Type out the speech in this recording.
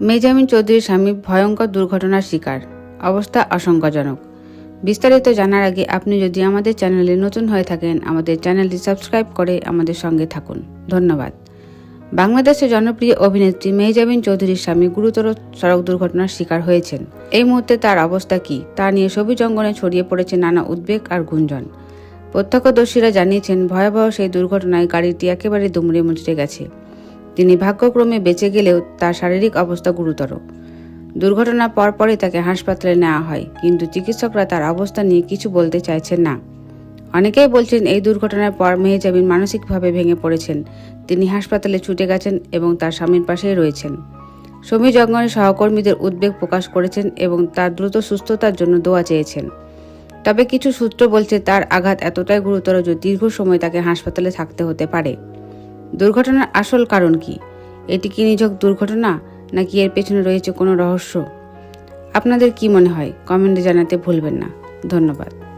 মেজামিন চৌধুরীর স্বামী ভয়ঙ্কর দুর্ঘটনার শিকার। অবস্থা আশঙ্কাজনক। বিস্তারিত জানার আগে আপনি যদি আমাদের চ্যানেলে নতুন হয়ে থাকেন, আমাদের চ্যানেলটি সাবস্ক্রাইব করে আমাদের সঙ্গে থাকুন। ধন্যবাদ। বাংলাদেশের জনপ্রিয় অভিনেত্রী মেহজাবিন চৌধুরীর স্বামী গুরুতর সড়ক দুর্ঘটনার শিকার হয়েছেন। এই মুহূর্তে তার অবস্থা কি, তা নিয়ে ছবি জঙ্গলে ছড়িয়ে পড়েছে নানা উদ্বেগ আর গুঞ্জন। প্রত্যক্ষদর্শীরা জানিয়েছেন, ভয়াবহ সেই দুর্ঘটনায় গাড়িটি একেবারে দুমড়ে মুচড়ে গেছে। তিনি ভাগ্যক্রমে বেঁচে গেলেও তার শারীরিক অবস্থা গুরুতর। দুর্ঘটনার পরপরই তাকে হাসপাতালে নেওয়া হয়, কিন্তু চিকিৎসকরা তার অবস্থা নিয়ে কিছু বলতে চাইছেন না। অনেকেই বলছেন এই দুর্ঘটনার পর মেহেজাবিন মানসিকভাবে ভেঙে পড়েছেন। তিনি হাসপাতালে ছুটে গেছেন এবং তার স্বামীর পাশেই রয়েছেন। সমী জঙ্গনের সহকর্মীদের উদ্বেগ প্রকাশ করেছেন এবং তার দ্রুত সুস্থতার জন্য দোয়া চেয়েছেন। তবে কিছু সূত্র বলছে তার আঘাত এতটাই গুরুতর যে দীর্ঘ সময় তাকে হাসপাতালে থাকতে হতে পারে। দুর্ঘটনার আসল কারণ কি? এটি কি নিছক দুর্ঘটনা, নাকি এর পেছনে রয়েছে কোনো রহস্য? আপনাদের কি মনে হয়? কমেন্টে জানাতে ভুলবেন না। ধন্যবাদ।